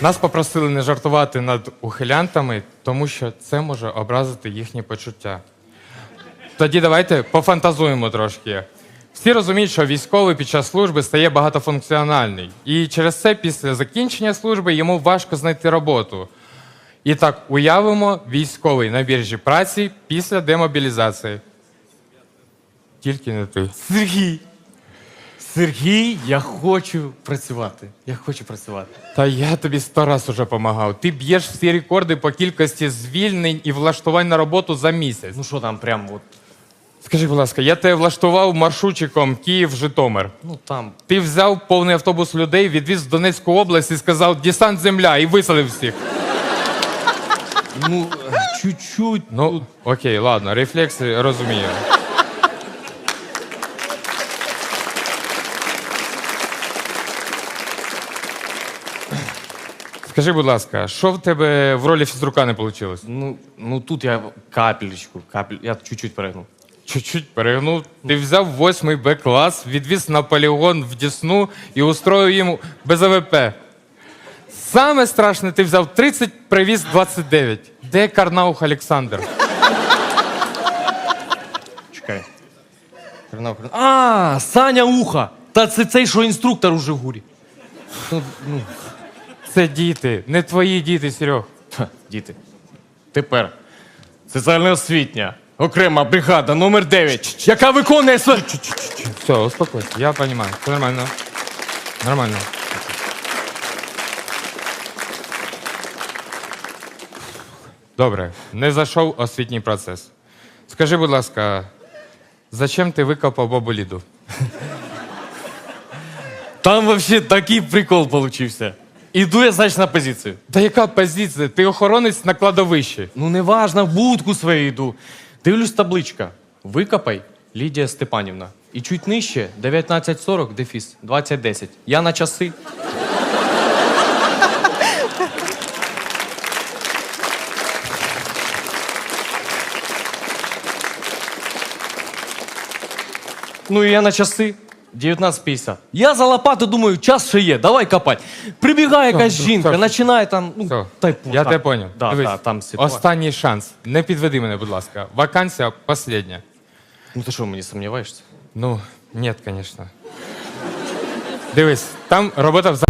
Нас попросили не жартувати над ухилянтами, тому що це може образити їхні почуття. Тоді давайте пофантазуємо трошки. Всі розуміють, що військовий під час служби стає багатофункціональний. І через це після закінчення служби йому важко знайти роботу. І так, уявимо військовий на біржі праці після демобілізації. Тільки не ти. Сергій. Сергій, я хочу працювати. Я хочу працювати. Та я тобі сто раз уже помагав. Ти б'єш всі рекорди по кількості звільнень і влаштувань на роботу за місяць. Ну що там, прям от. Скажи, будь ласка, я тебе влаштував маршрутчиком Київ-Житомир. Ну там. Ти взяв повний автобус людей, відвіз в Донецьку область і сказав десант земля і виселив всіх. Ну, чуть-чуть. Ну, окей, ладно, рефлекси розумію. Скажи, будь ласка, що в тебе в ролі фізрука не вийшло? Ну, ну тут я капелечку, капель. Я чуть-чуть перегнув. Чуть-чуть перегнув. Ти взяв восьмий Б клас, відвіз на полігон в Дісну і устроїв їм без АВП. Саме страшне, ти взяв 30, привіз 29. Де Карнаух Олександр? Чекай. Карнав. А, Саня Уха! Та це цей, що інструктор у Жигурі. Ну, ну, Це діти, не твої діти, Серег. ха, діти. Тепер. Соціально-освітня. Окрема бригада номер 9, яка виконує своє. Все, успокойся, я понимаю. Все нормально. Нормально. Добре, не зайшов освітній процес. Скажи, будь ласка, зачем ти викопав бабу Ліду? Там вообще такий прикол получився. Іду я, значить, на позицію. Та яка позиція? Ти охоронець на кладовищі. Ну, неважно, в будку свою йду. Дивлюсь табличка. Викопай Лідія Степанівна. І чуть нижче 1940, дефіс, 2010. Я на часи. Ну і я на часи. 19.50. Я за лопату думаю, час ще є, давай копать. Прибігає якась Все, жінка, все. починає там. Ну, Все, та й я так. тебе поняв. Да, Дивись, да, там ситуація. останній шанс. Не підведи мене, будь ласка. Вакансія остання. Ну ти що, мені сумніваєшся? Ну, ні, звісно. Дивись, там робота в за-